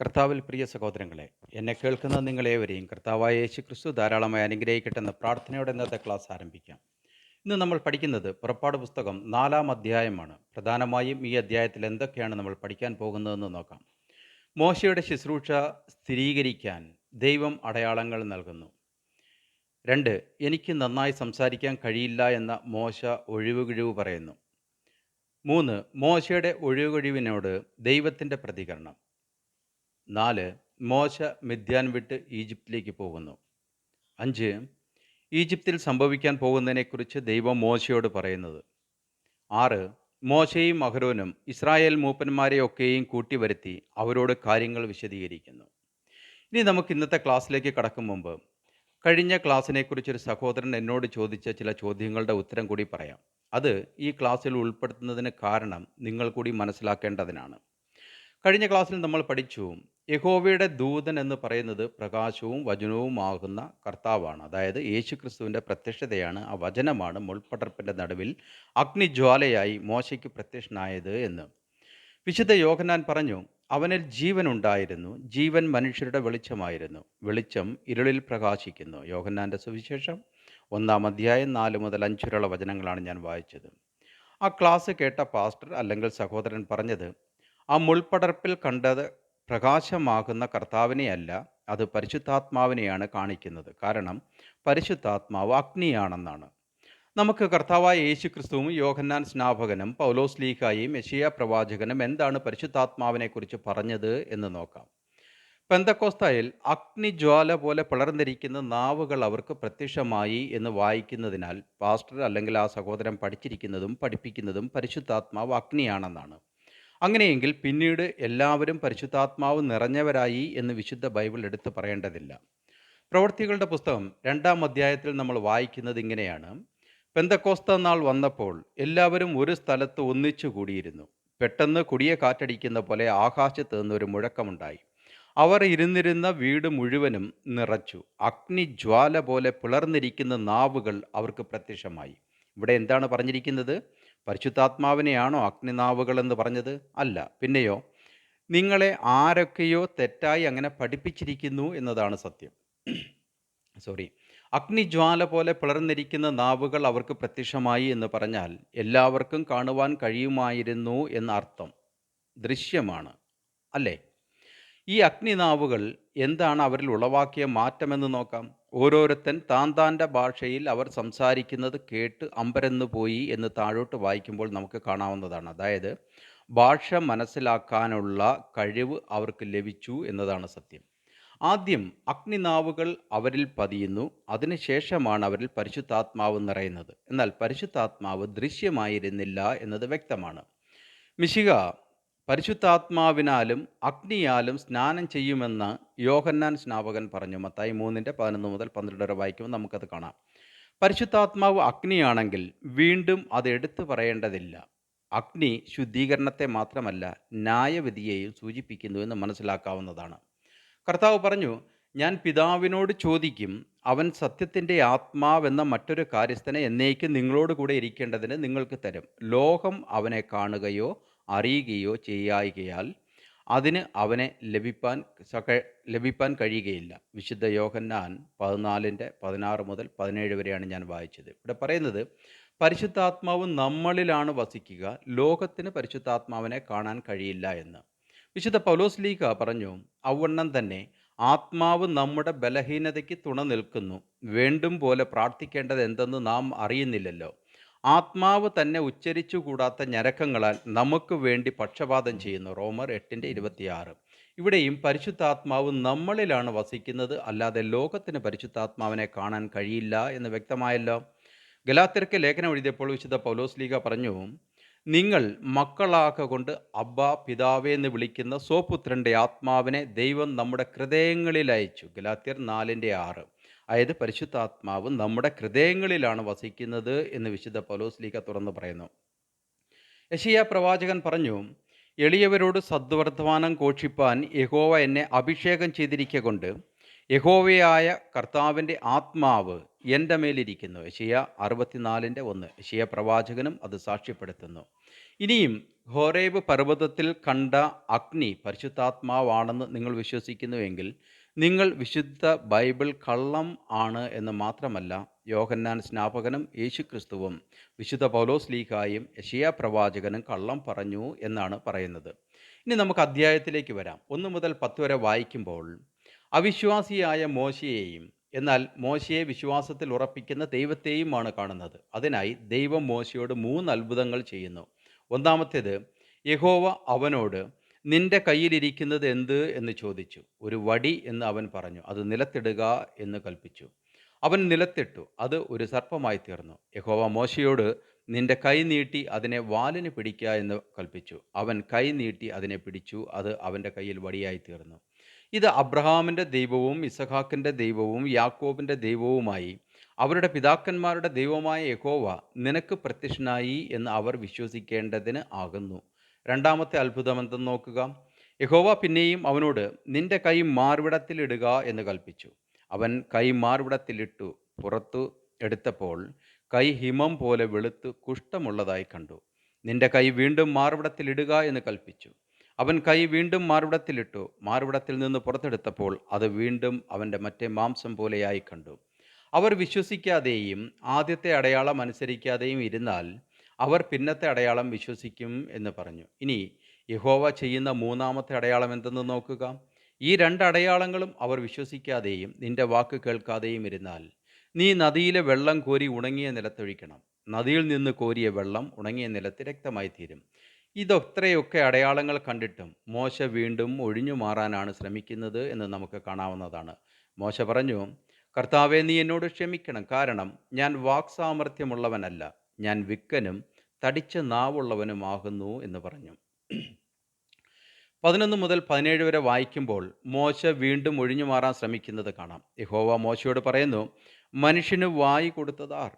കർത്താവിൽ പ്രിയ സഹോദരങ്ങളെ എന്നെ കേൾക്കുന്ന നിങ്ങളേവരെയും കർത്താവായ യേശു ക്രിസ്തു ധാരാളമായി അനുഗ്രഹിക്കട്ടെ എന്ന പ്രാർത്ഥനയോടെ ഇന്നത്തെ ക്ലാസ് ആരംഭിക്കാം. ഇന്ന് നമ്മൾ പഠിക്കുന്നത് പുറപ്പാട് പുസ്തകം നാലാം അധ്യായമാണ്. പ്രധാനമായും ഈ അധ്യായത്തിൽ എന്തൊക്കെയാണ് നമ്മൾ പഠിക്കാൻ പോകുന്നതെന്ന് നോക്കാം. മോശയുടെ ശുശ്രൂഷ സ്ഥിരീകരിക്കാൻ ദൈവം അടയാളങ്ങൾ നൽകുന്നു. രണ്ട് എനിക്ക് നന്നായി സംസാരിക്കാൻ കഴിയില്ല എന്ന മോശ ഒഴിവുകിഴിവ് പറയുന്നു. മൂന്ന് മോശയുടെ ഒഴിവുകഴിവിനോട് ദൈവത്തിന്റെ പ്രതികരണം. നാല് മോശ മിഥ്യാൻ വിട്ട് ഈജിപ്തിലേക്ക് പോകുന്നു. അഞ്ച് ഈജിപ്തിൽ സംഭവിക്കാൻ പോകുന്നതിനെക്കുറിച്ച് ദൈവം മോശയോട് പറയുന്നത്. ആറ് മോശയും അഹരോനും ഇസ്രായേൽ മൂപ്പന്മാരെയൊക്കെയും കൂട്ടി കൂട്ടിവരുത്തി അവരോട് കാര്യങ്ങൾ വിശദീകരിക്കുന്നു. ഇനി നമുക്ക് ഇന്നത്തെ ക്ലാസ്സിലേക്ക് കടക്കും മുമ്പ് കഴിഞ്ഞ ക്ലാസ്സിനെക്കുറിച്ചൊരു സഹോദരൻ എന്നോട് ചോദിച്ച ചില ചോദ്യങ്ങളുടെ ഉത്തരം കൂടി പറയാം. അത് ഈ ക്ലാസ്സിൽ ഉൾപ്പെടുത്തുന്നതിന് കാരണം നിങ്ങൾ കൂടി മനസ്സിലാക്കേണ്ടതിനാണ്. കഴിഞ്ഞ ക്ലാസ്സിൽ നമ്മൾ പഠിച്ചു യഹോവയുടെ ദൂതൻ എന്ന് പറയുന്നത് പ്രകാശവും വചനവുമാകുന്ന കർത്താവാണ്. അതായത് യേശുക്രിസ്തുവിന്റെ പ്രത്യക്ഷതയാണ് ആ വചനമാണ് മുൾപ്പടർപ്പിന്റെ നടുവിൽ അഗ്നിജ്വാലയായി മോശയ്ക്ക് പ്രത്യക്ഷനായത് എന്ന്. വിശുദ്ധ യോഹന്നാൻ പറഞ്ഞു അവനിൽ ജീവൻ ഉണ്ടായിരുന്നു ജീവൻ മനുഷ്യരുടെ വെളിച്ചമായിരുന്നു വെളിച്ചം ഇരുളിൽ പ്രകാശിക്കുന്നു. യോഹന്നാന്റെ സുവിശേഷം ഒന്നാം അധ്യായം നാല് മുതൽ അഞ്ച് വരെയുള്ള വചനങ്ങളാണ് ഞാൻ വായിച്ചത്. ആ ക്ലാസ് കേട്ട പാസ്റ്റർ അല്ലെങ്കിൽ സഹോദരൻ പറഞ്ഞത് ആ മുൾപ്പടർപ്പിൽ കണ്ടത് പ്രകാശമാകുന്ന കർത്താവിനെയല്ല അത് പരിശുദ്ധാത്മാവിനെയാണ് കാണിക്കുന്നത്. കാരണം പരിശുദ്ധാത്മാവ് അഗ്നിയാണെന്നാണ്. നമുക്ക് കർത്താവായ യേശു ക്രിസ്തുവും യോഹന്നാൻ സ്നാപകനും പൗലോസ് ലീഹായും യശിയ പ്രവാചകനും എന്താണ് പരിശുദ്ധാത്മാവിനെക്കുറിച്ച് പറഞ്ഞത് എന്ന് നോക്കാം. പെന്തക്കോസ്തായിൽ അഗ്നിജ്വാല പോലെ പിളർന്നിരിക്കുന്ന നാവുകൾ അവർക്ക് പ്രത്യക്ഷമായി എന്ന് വായിക്കുന്നതിനാൽ പാസ്റ്റർ അല്ലെങ്കിൽ ആ സഹോദരൻ പഠിച്ചിരിക്കുന്നതും പഠിപ്പിക്കുന്നതും പരിശുദ്ധാത്മാവ് അഗ്നിയാണെന്നാണ്. അങ്ങനെയെങ്കിൽ പിന്നീട് എല്ലാവരും പരിശുദ്ധാത്മാവ് നിറഞ്ഞവരായി എന്ന് വിശുദ്ധ ബൈബിൾ എടുത്തു പറയേണ്ടതില്ല. പ്രവൃത്തികളുടെ പുസ്തകം രണ്ടാം അധ്യായത്തിൽ നമ്മൾ വായിക്കുന്നത് ഇങ്ങനെയാണ്. പെന്തക്കോസ്ത നാൾ വന്നപ്പോൾ എല്ലാവരും ഒരു സ്ഥലത്ത് ഒന്നിച്ചു കൂടിയിരുന്നു. പെട്ടെന്ന് കൊടിയ കാറ്റടിക്കുന്ന പോലെ ആകാശത്ത് നിന്നൊരു മുഴക്കമുണ്ടായി. അവർ ഇരുന്നിരുന്ന വീട് മുഴുവനും നിറച്ചു. അഗ്നിജ്വാല പോലെ പിളർന്നിരിക്കുന്ന നാവുകൾ അവർക്ക് പ്രത്യക്ഷമായി. ഇവിടെ എന്താണ് പറഞ്ഞിരിക്കുന്നത്? പരിശുദ്ധാത്മാവിനെയാണോ അഗ്നിനാവുകൾ എന്ന് പറഞ്ഞത്? അല്ല. പിന്നെയോ നിങ്ങളെ ആരൊക്കെയോ തെറ്റായി അങ്ങനെ പഠിപ്പിച്ചിരിക്കുന്നു എന്നതാണ് സത്യം. സോറി. അഗ്നിജ്വാല പോലെ പിളർന്നിരിക്കുന്ന നാവുകൾ അവർക്ക് പ്രത്യക്ഷമായി എന്ന് പറഞ്ഞാൽ എല്ലാവർക്കും കാണുവാൻ കഴിയുമായിരുന്നു എന്ന അർത്ഥം ദൃശ്യമാണ്. അല്ലേ? ഈ അഗ്നിനാവുകൾ എന്താണ് അവരിൽ ഉളവാക്കിയ മാറ്റമെന്ന് നോക്കാം. ഓരോരുത്തൻ താൻ താന്റെ ഭാഷയിൽ അവർ സംസാരിക്കുന്നത് കേട്ട് അമ്പരന്നു പോയി എന്ന് താഴോട്ട് വായിക്കുമ്പോൾ നമുക്ക് കാണാവുന്നതാണ്. അതായത് ഭാഷ മനസ്സിലാക്കാനുള്ള കഴിവ് അവർക്ക് ലഭിച്ചു എന്നതാണ് സത്യം. ആദ്യം അഗ്നിനാവുകൾ അവരിൽ പതിയുന്നു അതിനുശേഷമാണ് അവരിൽ പരിശുദ്ധാത്മാവ് നിറയുന്നത്. എന്നാൽ പരിശുദ്ധാത്മാവ് ദൃശ്യമായിരുന്നില്ല എന്നത് വ്യക്തമാണ്. മിശിക പരിശുദ്ധാത്മാവിനാലും അഗ്നിയാലും സ്നാനം ചെയ്യുമെന്ന് യോഹന്നാൻ സ്നാപകൻ പറഞ്ഞു. മത്തായി മൂന്നിന്റെ പതിനൊന്ന് മുതൽ പന്ത്രണ്ട് വരെ വായിക്കുമ്പോൾ നമുക്കത് കാണാം. പരിശുദ്ധാത്മാവ് അഗ്നിയാണെങ്കിൽ വീണ്ടും അത് എടുത്തു പറയേണ്ടതില്ല. അഗ്നി ശുദ്ധീകരണത്തെ മാത്രമല്ല ന്യായവിധിയെയും സൂചിപ്പിക്കുന്നു എന്ന് മനസ്സിലാക്കാവുന്നതാണ്. കർത്താവ് പറഞ്ഞു ഞാൻ പിതാവിനോട് ചോദിക്കും അവൻ സത്യത്തിന്റെ ആത്മാവെന്ന മറ്റൊരു കാര്യസ്ഥനെ എന്നേക്കും നിങ്ങളോട് കൂടെ ഇരിക്കേണ്ടതിന് നിങ്ങൾക്ക് തരും. ലോകം അവനെ കാണുകയോ അറിയുകയോ ചെയ്യായികയാൽ അതിന് അവനെ ലഭിപ്പാൻ ലഭിപ്പാൻ കഴിയുകയില്ല. വിശുദ്ധ യോഹന്നാൻ പതിനാലിന്റെ പതിനാറ് മുതൽ പതിനേഴ് വരെയാണ് ഞാൻ വായിച്ചത്. ഇവിടെ പറയുന്നത് പരിശുദ്ധാത്മാവ് നമ്മളിലാണ് വസിക്കുക ലോകത്തിന് പരിശുദ്ധാത്മാവിനെ കാണാൻ കഴിയില്ല എന്ന്. വിശുദ്ധ പൗലോസ് ലീഗ പറഞ്ഞു അവണ്ണം തന്നെ ആത്മാവ് നമ്മുടെ ബലഹീനതയ്ക്ക് തുണ നിൽക്കുന്നു. വേണ്ടും പോലെ പ്രാർത്ഥിക്കേണ്ടത് എന്തെന്ന് നാം അറിയുന്നില്ലല്ലോ. ആത്മാവ് തന്നെ ഉച്ചരിച്ചുകൂടാത്ത ഞരക്കങ്ങളാൽ നമുക്ക് വേണ്ടി പക്ഷപാതം ചെയ്യുന്നു. റോമർ എട്ടിന്റെ ഇരുപത്തിയാറ്. ഇവിടെയും പരിശുദ്ധാത്മാവ് നമ്മളിലാണ് വസിക്കുന്നത്. അല്ലാതെ ലോകത്തിന് പരിശുദ്ധാത്മാവിനെ കാണാൻ കഴിയില്ല എന്ന് വ്യക്തമായല്ലോ. ഗലാത്തിർക്ക് ലേഖനം എഴുതിയപ്പോൾ വിശുദ്ധ പൗലോസ് ലീഗ പറഞ്ഞു നിങ്ങൾ മക്കളാക്കൊണ്ട് അബ്ബ പിതാവേ എന്ന് വിളിക്കുന്ന സോപുത്രന്റെ ആത്മാവിനെ ദൈവം നമ്മുടെ ഹൃദയങ്ങളിൽ അയച്ചു. ഗലാത്യർ നാലിന്റെ ആറ്. അതായത് പരിശുദ്ധാത്മാവ് നമ്മുടെ ഹൃദയങ്ങളിലാണ് വസിക്കുന്നത് എന്ന് വിശുദ്ധ പൗലോസ് ലീഗ തുറന്നു പറയുന്നു. യശിയ പ്രവാചകൻ പറഞ്ഞു എളിയവരോട് സദ്വർത്തമാനം ഘോഷിപ്പാൻ യഹോവ എന്നെ അഭിഷേകം ചെയ്തിരിക്കുക കൊണ്ട് യഹോവയായ കർത്താവിന്റെ ആത്മാവ് എന്റെ മേലിരിക്കുന്നു. യശിയ അറുപത്തിനാലിന്റെ ഒന്ന്. യശിയ പ്രവാചകനും അത് സാക്ഷ്യപ്പെടുത്തുന്നു. ഇനിയും ഹോറേബ് പർവതത്തിൽ കണ്ട അഗ്നി പരിശുദ്ധാത്മാവാണെന്ന് നിങ്ങൾ വിശ്വസിക്കുന്നുവെങ്കിൽ നിങ്ങൾ വിശുദ്ധ ബൈബിൾ കള്ളം ആണ് എന്ന് മാത്രമല്ല യോഹന്നാൻ സ്നാപകനും യേശുക്രിസ്തുവും വിശുദ്ധ പൗലോസ് ലീഗായും യഷിയ പ്രവാചകനും കള്ളം പറഞ്ഞു എന്നാണ് പറയുന്നത്. ഇനി നമുക്ക് അധ്യായത്തിലേക്ക് വരാം. ഒന്ന് മുതൽ പത്ത് വരെ വായിക്കുമ്പോൾ അവിശ്വാസിയായ മോശയെയും എന്നാൽ മോശയെ വിശ്വാസത്തിൽ ഉറപ്പിക്കുന്ന ദൈവത്തെയുമാണ് കാണുന്നത്. അതിനായി ദൈവം മോശയോട് മൂന്ന് അത്ഭുതങ്ങൾ ചെയ്യുന്നു. ഒന്നാമത്തേത് യഹോവ അവനോട് നിന്റെ കയ്യിലിരിക്കുന്നത് എന്ത്? എന്ന് ചോദിച്ചു. ഒരു വടി എന്ന് അവൻ പറഞ്ഞു. അത് നിലത്തിടുക എന്ന് കൽപ്പിച്ചു. അവൻ നിലത്തിട്ടു. അത് ഒരു സർപ്പമായി തീർന്നു. യഹോവ മോശയോട് നിന്റെ കൈ നീട്ടി അതിനെ വാലിന് പിടിക്കുക എന്ന് കൽപ്പിച്ചു. അവൻ കൈ നീട്ടി അതിനെ പിടിച്ചു. അത് അവന്റെ കയ്യിൽ വടിയായി തീർന്നു. ഇത് അബ്രഹാമിന്റെ ദൈവവും ഇസഹാക്കിന്റെ ദൈവവും യാക്കോബിന്റെ ദൈവവുമായി അവരുടെ പിതാക്കന്മാരുടെ ദൈവമായ യഹോവ നിനക്ക് പ്രത്യക്ഷനായി എന്ന് അവർ വിശ്വസിക്കേണ്ടതിന് ആകുന്നു. രണ്ടാമത്തെ അത്ഭുതം എന്തെന്ന് നോക്കുക? യഹോവ പിന്നെയും അവനോട് നിന്റെ കൈ മാർവിടത്തിലിടുക എന്ന് കൽപ്പിച്ചു. അവൻ കൈ മാർവിടത്തിലിട്ടു പുറത്തു എടുത്തപ്പോൾ കൈ ഹിമം പോലെ വെളുത്ത് കുഷ്ഠമുള്ളതായി കണ്ടു. നിന്റെ കൈ വീണ്ടും മാർവിടത്തിലിടുക എന്ന് കൽപ്പിച്ചു. അവൻ കൈ വീണ്ടും മാർവിടത്തിലിട്ടു. മാർവിടത്തിൽ നിന്ന് പുറത്തെടുത്തപ്പോൾ അത് വീണ്ടും അവന്റെ മറ്റേ മാംസം പോലെയായി കണ്ടു. അവർ വിശ്വസിക്കാതെയും ആദ്യത്തെ അടയാളം അനുസരിക്കാതെയും ഇരുന്നാൽ അവർ പിന്നത്തെ അടയാളം വിശ്വസിക്കും എന്ന് പറഞ്ഞു. ഇനി യഹോവ ചെയ്യുന്ന മൂന്നാമത്തെ അടയാളം എന്തെന്ന് നോക്കുക? ഈ രണ്ട് അടയാളങ്ങളും അവർ വിശ്വസിക്കാതെയും നിന്റെ വാക്ക് കേൾക്കാതെയും ഇരുന്നാൽ നീ നദിയിലെ വെള്ളം കോരി ഉണങ്ങിയ നിലത്തൊഴിക്കണം. നദിയിൽ നിന്ന് കോരിയ വെള്ളം ഉണങ്ങിയ നിലത്ത് രക്തമായി തീരും. ഇതൊത്രയൊക്കെ അടയാളങ്ങൾ കണ്ടിട്ടും മോശ വീണ്ടും ഒഴിഞ്ഞു മാറാനാണ് ശ്രമിക്കുന്നത് എന്ന് നമുക്ക് കാണാവുന്നതാണ്. മോശ പറഞ്ഞു കർത്താവെ നീ എന്നോട് ക്ഷമിക്കണം. കാരണം ഞാൻ വാക്സാമർഥ്യമുള്ളവനല്ല ഞാൻ വിക്കനും തടിച്ച നാവുള്ളവനുമാകുന്നു എന്ന് പറഞ്ഞു. പതിനൊന്ന് മുതൽ പതിനേഴ് വരെ വായിക്കുമ്പോൾ മോശ വീണ്ടും ഒഴിഞ്ഞു മാറാൻ ശ്രമിക്കുന്നത് കാണാം. യഹോവ മോശയോട് പറയുന്നു മനുഷ്യന് വായി കൊടുത്തതാർ.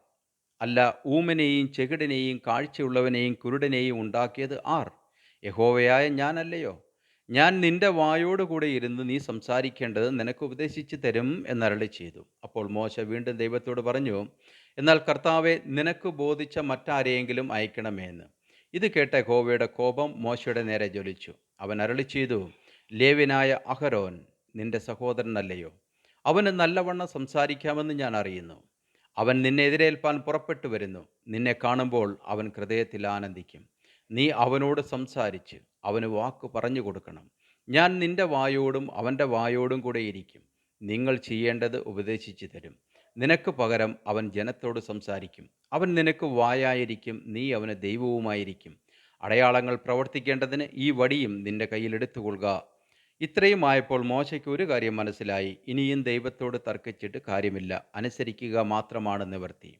അല്ല ഊമനെയും ചെകിടനെയും കാഴ്ചയുള്ളവനെയും കുരുടനെയും ഉണ്ടാക്കിയത് ആർ? യഹോവയായ ഞാനല്ലയോ? ഞാൻ നിന്റെ വായോടുകൂടെ ഇരുന്ന് നീ സംസാരിക്കേണ്ടത് നിനക്ക് ഉപദേശിച്ചു തരും എന്നരളി ചെയ്തു. അപ്പോൾ മോശ വീണ്ടും ദൈവത്തോട് പറഞ്ഞു എന്നാൽ കർത്താവെ നിനക്ക് ബോധിച്ച മറ്റാരെയെങ്കിലും അയക്കണമേ എന്ന് ഇത് കേട്ട ഹോവയുടെ കോപം മോശയുടെ നേരെ ജ്വലിച്ചു. അവൻ അരളി ചെയ്തു ലേവിനായ അഹരോൻ നിന്റെ സഹോദരനല്ലയോ? അവന് നല്ലവണ്ണം സംസാരിക്കാമെന്ന് ഞാൻ അറിയുന്നു. അവൻ നിന്നെ എതിരേൽപ്പാൻ പുറപ്പെട്ടു വരുന്നു. നിന്നെ കാണുമ്പോൾ അവൻ ഹൃദയത്തിൽ ആനന്ദിക്കും. നീ അവനോട് സംസാരിച്ച് അവന് വാക്ക് പറഞ്ഞു കൊടുക്കണം. ഞാൻ നിന്റെ വായോടും അവന്റെ വായോടും കൂടെ ഇരിക്കും. നിങ്ങൾ ചെയ്യേണ്ടത് ഉപദേശിച്ചു തരും. നിനക്ക് പകരം അവൻ ജനത്തോട് സംസാരിക്കും. അവൻ നിനക്ക് വായായിരിക്കും. നീ അവന് ദൈവവുമായിരിക്കും. അടയാളങ്ങൾ പ്രവർത്തിക്കേണ്ടതിന് ഈ വടിയും നിന്റെ എടുത്തുകൊള്ളുക. ഇത്രയും ആയപ്പോൾ മോശയ്ക്ക് ഒരു കാര്യം മനസ്സിലായി. ഇനിയും ദൈവത്തോട് തർക്കിച്ചിട്ട് കാര്യമില്ല. അനുസരിക്കുക മാത്രമാണ് നിവർത്തി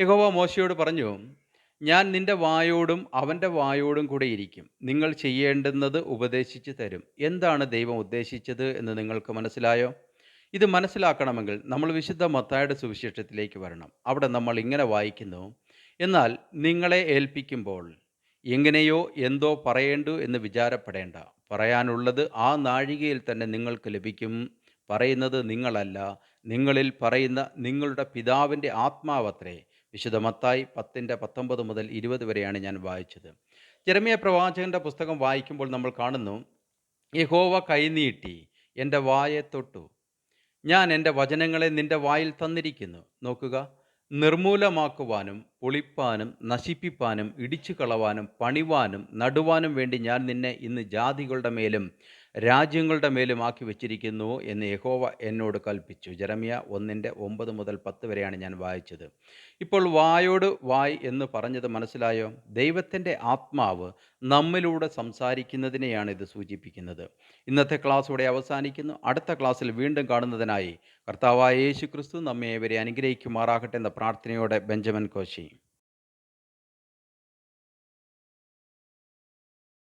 യഹോവ മോശയോട് പറഞ്ഞു ഞാൻ നിന്റെ വായോടും അവന്റെ വായോടും കൂടെ ഇരിക്കും. നിങ്ങൾ ചെയ്യേണ്ടുന്നത് ഉപദേശിച്ചു തരും. എന്താണ് ദൈവം ഉദ്ദേശിച്ചത് എന്ന് നിങ്ങൾക്ക് മനസ്സിലായോ? ഇത് മനസ്സിലാക്കണമെങ്കിൽ നമ്മൾ വിശുദ്ധ മത്തായുടെ സുവിശേഷത്തിലേക്ക് വരണം. അവിടെ നമ്മൾ ഇങ്ങനെ വായിക്കുന്നു എന്നാൽ നിങ്ങളെ ഏൽപ്പിക്കുമ്പോൾ എങ്ങനെയോ എന്തോ പറയേണ്ടു എന്ന് വിചാരപ്പെടേണ്ട. പറയാനുള്ളത് ആ നാഴികയിൽ തന്നെ നിങ്ങൾക്ക് ലഭിക്കും. പറയുന്നത് നിങ്ങളല്ല. നിങ്ങളിൽ പറയുന്ന നിങ്ങളുടെ പിതാവിന്റെ ആത്മാവത്രേ. വിശുദ്ധ മത്തായി പത്തിന്റെ പത്തൊമ്പത് മുതൽ ഇരുപത് വരെയാണ് ഞാൻ വായിച്ചത്. ജെറമിയ പ്രവാചകന്റെ പുസ്തകം വായിക്കുമ്പോൾ നമ്മൾ കാണുന്നു യഹോവ കൈനീട്ടി എന്റെ വായെ തൊട്ടു. ഞാൻ എന്റെ വചനങ്ങളെ നിന്റെ വായിൽ തന്നിരിക്കുന്നു. നോക്കുക നിർമൂലമാക്കുവാനും പൊളിപ്പാനും നശിപ്പിപ്പാനും ഇടിച്ചു കളവാനും പണിവാനും നടുവാനും വേണ്ടി ഞാൻ നിന്നെ ഇന്ന് ജാതികളുടെ മേലും രാജ്യങ്ങളുടെ മേലും ആക്കി വെച്ചിരിക്കുന്നു എന്ന് യഹോവ എന്നോട് കൽപ്പിച്ചു. ജെറമിയ ഒന്നിന്റെ ഒമ്പത് മുതൽ പത്ത് വരെയാണ് ഞാൻ വായിച്ചത്. ഇപ്പോൾ വായോട് വായ് എന്ന് പറഞ്ഞത് മനസ്സിലായോ? ദൈവത്തിന്റെ ആത്മാവ് നമ്മിലൂടെ സംസാരിക്കുന്നതിനെയാണ് ഇത് സൂചിപ്പിക്കുന്നത്. ഇന്നത്തെ ക്ലാസ് ഇവിടെ അവസാനിക്കുന്നു. അടുത്ത ക്ലാസ്സിൽ വീണ്ടും കാണുന്നതിനായി കർത്താവായ യേശു ക്രിസ്തു നമ്മെ ഇവരെ അനുഗ്രഹിക്കുമാറാകട്ടെ എന്ന പ്രാർത്ഥനയോടെ ബെഞ്ചമിൻ കോശി.